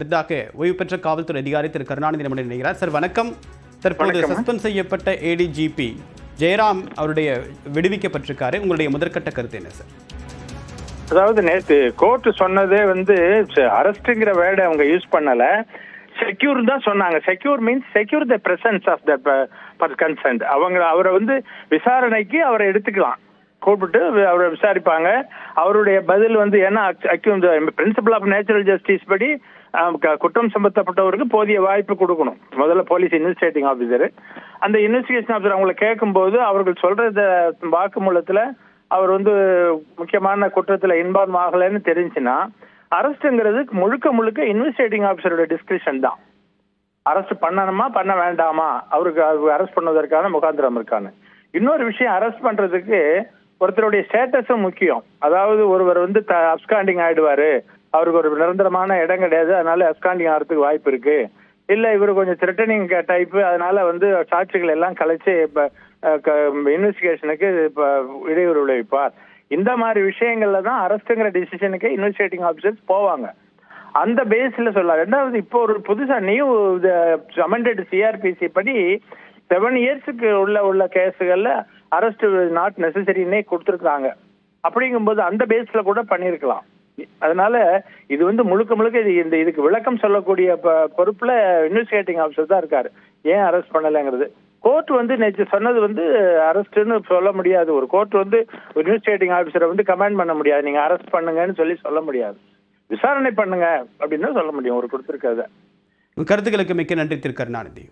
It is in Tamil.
அடுத்ததாக ஓய்வு பெற்ற காவல்துறை அதிகாரி திரு கருணாநிதி நம்முடன் இணைகிறார். சார் வணக்கம். தற்போது. சஸ்பெண்ட் செய்யப்பட்ட ஏடிஜிபி ஜெயராம் அவருடைய விடுவிக்கப்பட்டிருக்காரு. உங்களுடைய முதற்கட்ட கருத்து என்ன சார்? அதாவது நேத்து கோர்ட் சொன்னதே வந்து அரெஸ்ட்ங்கிற வேர்டை அவங்க யூஸ் பண்ணல. செக்யூர் தான் சொன்னாங்க. Secure means secure the presence of the consent அவங்க அவரை வந்து விசாரணைக்கு அவரை எடுத்துக்கலாம். கூப்பிட்டு அவரை விசாரிப்பாங்க. அவருடைய பதில் வந்து ஏன்னா பிரின்சிபல் ஆஃப் நேச்சுரல் ஜஸ்டிஸ் படி குற்றம் சம்பந்தப்பட்டவருக்கு போதிய வாய்ப்பு கொடுக்கணும். முதல்ல போலீஸ் இன்வெஸ்டிகேட்டிங் ஆஃபீஸர் அந்த இன்வெஸ்டிகேஷன் ஆஃபீஸர் அவங்களை கேட்கும்போது அவர்கள் சொல்ற வாக்குமூலத்துல அவர் வந்து முக்கியமான குற்றத்துல இன்வால்வ் ஆகலைன்னு தெரிஞ்சுன்னா அரெஸ்ட்ங்கிறது முழுக்க முழுக்க இன்வெஸ்டிகேட்டிங் ஆஃபீஸரோட டிஸ்கிரிப்ஷன் தான். அரெஸ்ட் பண்ணணுமா பண்ண வேண்டாமா? அவருக்கு அரெஸ்ட் பண்ணுவதற்கான முகாந்திரம் இருக்கான்னு. இன்னொரு விஷயம் அரெஸ்ட் பண்றதுக்கு ஒருத்தருடைய ஸ்டேட்டஸும் முக்கியம். அதாவது ஒருவர் வந்து அப்காண்டிங் ஆயிடுவாரு. அவருக்கு ஒரு நிரந்தரமான இடம் கிடையாது. அதனால அப்காண்டிங் ஆகிறதுக்கு வாய்ப்பு இருக்கு. இல்ல இவர் கொஞ்சம் த்ரெட்டனிங் டைப் அதனால வந்து சாட்சிகள் எல்லாம் கலைச்சு இப்ப இன்வெஸ்டிகேஷனுக்கு இப்ப இடையூறு விளைவிப்பார். இந்த மாதிரி விஷயங்கள்ல தான் அரசுங்கிற டிசிஷனுக்கு இன்வெஸ்டிகேட்டிங் ஆஃபீஸர்ஸ் போவாங்க. அந்த பேஸ்ல சொல்லலாம் ரெண்டாவது இப்போ ஒரு புதுசா நியூ அமெண்டட் சிஆர்பிசி படி செவன் இயர்ஸுக்கு உள்ள உள்ள கேஸுகள்ல அரெஸ்ட் நாட் நெசசரின்னே கொடுத்துருக்காங்க அப்படிங்கும்போது அந்த பேஸ்ல கூட பண்ணியிருக்கலாம். அதனால இது வந்து முழுக்க முழுக்க இது இந்த இதுக்கு விளக்கம் சொல்லக்கூடிய ப- பொறுப்புல இன்வெஸ்டிகேட்டிங் ஆஃபீஸர் தான் இருக்காரு. ஏன் அரெஸ்ட் பண்ணலைங்கிறது. கோர்ட் வந்து நேற்று சொன்னது வந்து அரெஸ்ட்னு சொல்ல முடியாது. ஒரு கோர்ட் வந்து இன்வெஸ்டிகேட்டிங் ஆஃபீஸரை வந்து கமாண்ட் பண்ண முடியாது. நீங்க அரெஸ்ட் பண்ணுங்கன்னு சொல்லி சொல்ல முடியாது. விசாரணை பண்ணுங்க அப்படின்னு சொல்ல முடியும். ஒரு கொடுத்துருக்கிறத. கருத்துக்களுக்கு மிக்க நன்றி திரு. கருணாநிதி.